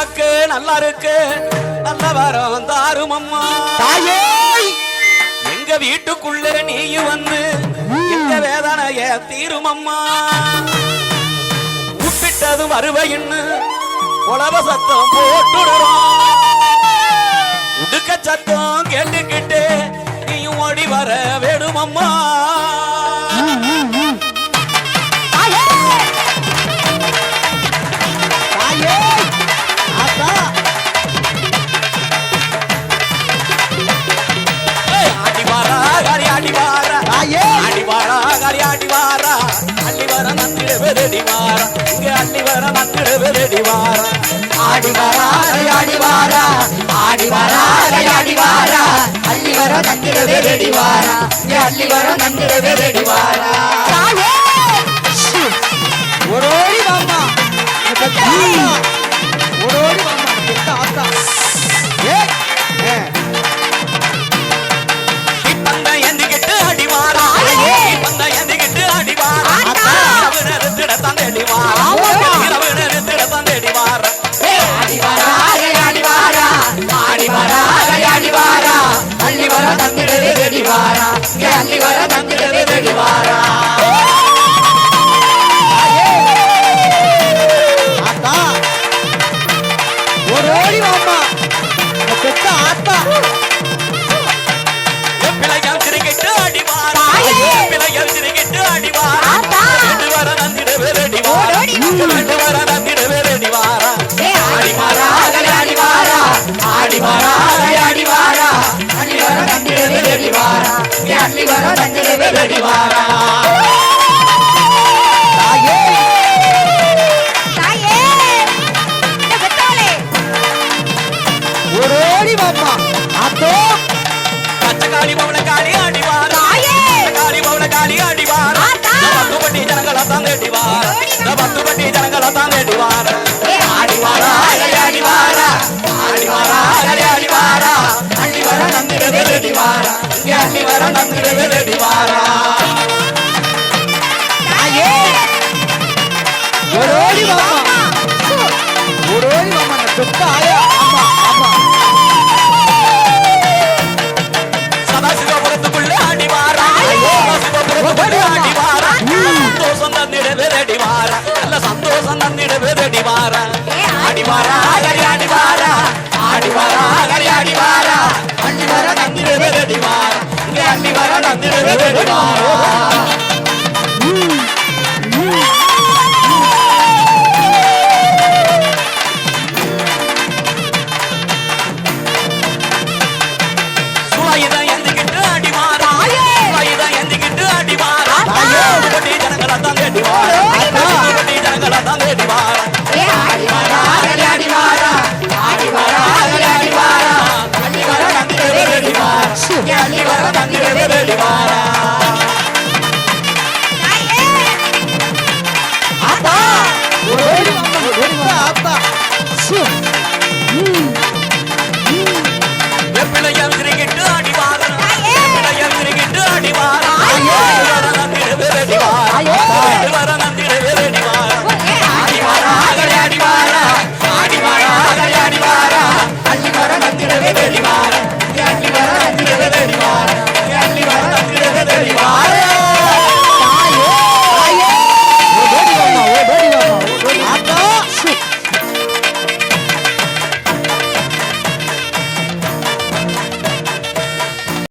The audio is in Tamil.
நமக்கு நல்லா இருக்கு. நல்ல வரம் தாரும் அம்மா. தாயே! எங்க வீட்டுக்குள்ள நீயும் வந்து எங்க வேதனைய தீரும் அம்மா. உப்பிட்டது வருவையின்னு உலவ சத்தம் போட்டுடுறோம் உடுக்க சத்தம் கேட்டுக்கிட்டு நீயும் ஓடி வர வேணும் அம்மா. ஆடி வாரா அள்ளி வர நந்திட வெதடி வாரா இங்க அள்ளி வர நந்திட வெதடி வாரா ஆடி வாரா ஆடி வாரா ஆடி வாரா ஆடி வாரா அள்ளி வர நந்திரவே ரெடி வாரா இங்க அள்ளி வர நந்திரவே ரெடி வாரா ஓடோடி வாமா பெத்த ஆத்தா. பிள்ளைகள் திருக்கிட்டு அடி வாரா. தாயே. பிள்ளைகள் திருக்கிட்டு அடி வாரா. ஆத்தா. ரெண்டு வர நந்திட வெரடி வாரா. ஓடோடி வாமா. ரெண்டு வர நந்திட வெரடி வாரா. ஆடி வாரா ஆடி வாரா. ஆடி வாரா ஆடி வாரா. அள்ளி வர. நந்திரவே ரெடி ஓடோடி ஆத்தோ. பச்சைக்காளி பவன காளி அடி வாரா தாயே. காளி பவன காளி அடி சந்தோஷம் தந்திட நல்ல சந்தோஷம் தந்திட வெரடி வாரா ஆடி வாரா அடிவாரா? ஆடி வாரா ஆடி வாரா வர நந்திரவே ரெடி வாரா இங்க வர நந்திரவே ரெடி வாரா